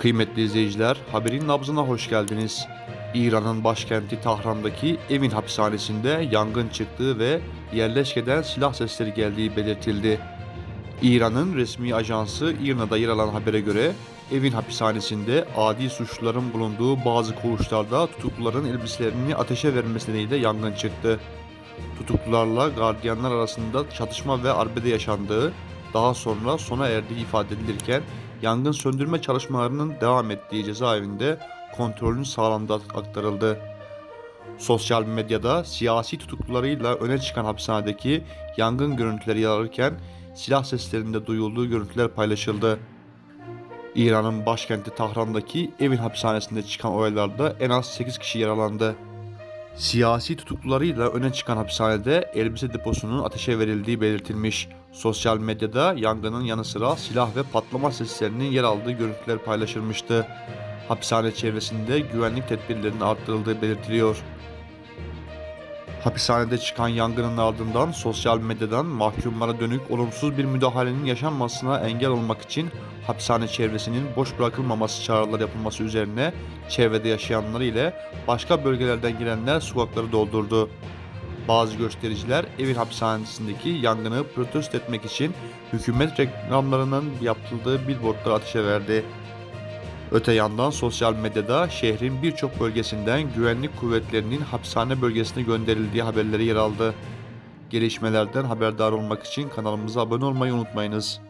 Kıymetli izleyiciler, haberin nabzına hoş geldiniz. İran'ın başkenti Tahran'daki Evin hapishanesinde yangın çıktığı ve yerleşkeden silah sesleri geldiği belirtildi. İran'ın resmi ajansı İRNA'da yer alan habere göre Evin hapishanesinde adi suçluların bulunduğu bazı koğuşlarda tutukluların elbiselerini ateşe vermesi nedeniyle yangın çıktı. Tutuklularla gardiyanlar arasında çatışma ve arbede yaşandığı, daha sonra sona erdiği ifade edilirken yangın söndürme çalışmalarının devam ettiği cezaevinde kontrolün sağlandığı aktarıldı. Sosyal medyada siyasi tutuklularıyla öne çıkan hapishanedeki yangın görüntüleri yer alırken silah seslerinde duyulduğu görüntüler paylaşıldı. İran'ın başkenti Tahran'daki Evin hapishanesinde çıkan olaylarda en az 8 kişi yaralandı. Siyasi tutuklularıyla öne çıkan hapishanede elbise deposunun ateşe verildiği belirtilmiş. Sosyal medyada yangının yanı sıra silah ve patlama seslerinin yer aldığı görüntüler paylaşılmıştı. Hapishane çevresinde güvenlik tedbirlerinin arttırıldığı belirtiliyor. Hapishanede çıkan yangının ardından sosyal medyadan mahkumlara dönük olumsuz bir müdahalenin yaşanmasına engel olmak için hapishane çevresinin boş bırakılmaması çağrılar yapılması üzerine çevrede yaşayanlar ile başka bölgelerden gelenler sokakları doldurdu. Bazı göstericiler evin hapishanesindeki yangını protesto etmek için hükümet reklamlarının yapıldığı billboardları ateşe verdi. Öte yandan sosyal medyada şehrin birçok bölgesinden güvenlik kuvvetlerinin hapishane bölgesine gönderildiği haberleri yer aldı. Gelişmelerden haberdar olmak için kanalımıza abone olmayı unutmayınız.